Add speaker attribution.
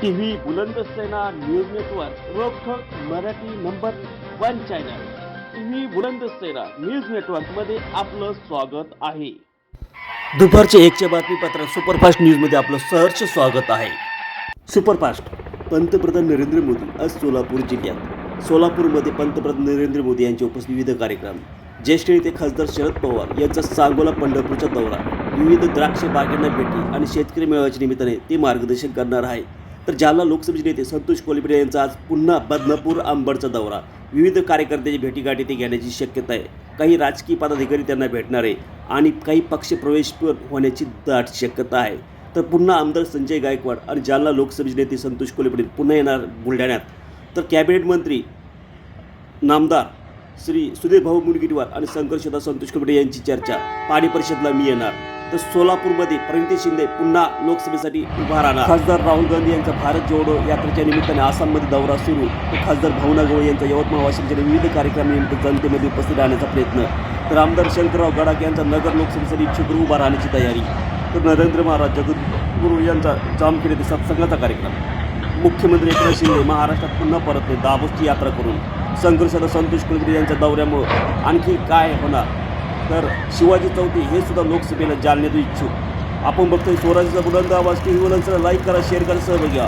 Speaker 1: TV Buland Sena news network रोखोक Marathi number one channel. TV Buland Sena news नेटवर्कमध्ये आपलं स्वागत आहे. दुपारच्या एकच्या बातमीपत्रात सुपरफास्ट न्यूजमध्ये आपलं सहर्ष स्वागत आहे. सुपरफास्ट पंतप्रधान नरेंद्र मोदी आज सोलापूर जिल्ह्यात. सोलापूरमध्ये पंतप्रधान नरेंद्र मोदी यांचे उपस्थित विविध कार्यक्रम. ज्येष्ठ नेते खासदार शरद पवार यांचा सांगोला पंढरपूरचा दौरा. विविध द्राक्ष बागांना भेटी आणि शेतकरी मेळाव्याच्या निमित्ताने ते मार्गदर्शन करणार आहे तर जालना लोकसभेचे नेते संतोष कोल्हे यांचा आज पुन्हा बदनापूर आंबडचा दौरा. विविध कार्यकर्त्याची भेटीगाठी ते घेण्याची शक्यता आहे. काही राजकीय पदाधिकारी त्यांना भेटणार आहे आणि काही पक्षप्रवेश पण होण्याची दाट शक्यता आहे. तर पुन्हा आमदार संजय गायकवाड आणि जालना लोकसभेचे नेते संतोष कोल्हे पुन्हा येणार बुलढाण्यात. तर कॅबिनेट मंत्री नामदार श्री सुधीर भाऊ मुनगीटवार आणि संघर्षदा संतोष कुलकर्णी यांची चर्चा. पाणी परिषदला मी येणार. तर सोलापूरमध्ये प्रवीण शिंदे पुन्हा लोकसभेसाठी उभा राहणार. खासदार राहुल गांधी यांचा भारत जोडो यात्रेच्या निमित्ताने आसाममध्ये दौरा सुरू. तर खासदार भावना गोळे यांचा यवतमाळ वाशिमच्या विविध कार्यक्रमानिमित्त जनतेमध्ये उपस्थित राहण्याचा प्रयत्न. तर आमदार शंकरराव गडाख यांचा नगर लोकसभेसाठी इच्छुक उभा राहण्याची तयारी. तर नरेंद्र महाराज जगद्गुरू यांचा जामखेड येथे सत्संगाचा कार्यक्रम. मुख्यमंत्री एकनाथ शिंदे महाराष्ट्रात पुन्हा परतले दाभोसची यात्रा करून. संघर्षाचा संतोष कुलकर्णी यांच्या दौऱ्यामुळं आणखी काय होणार? तर शिवाजी चौथी हे सुद्धा लोकसभेला जालण्यात इच्छुक. आपण बघतोय स्वराज्याचा बुलंद आवाज टी व्ही लाईक करा शेअर करा सहभागी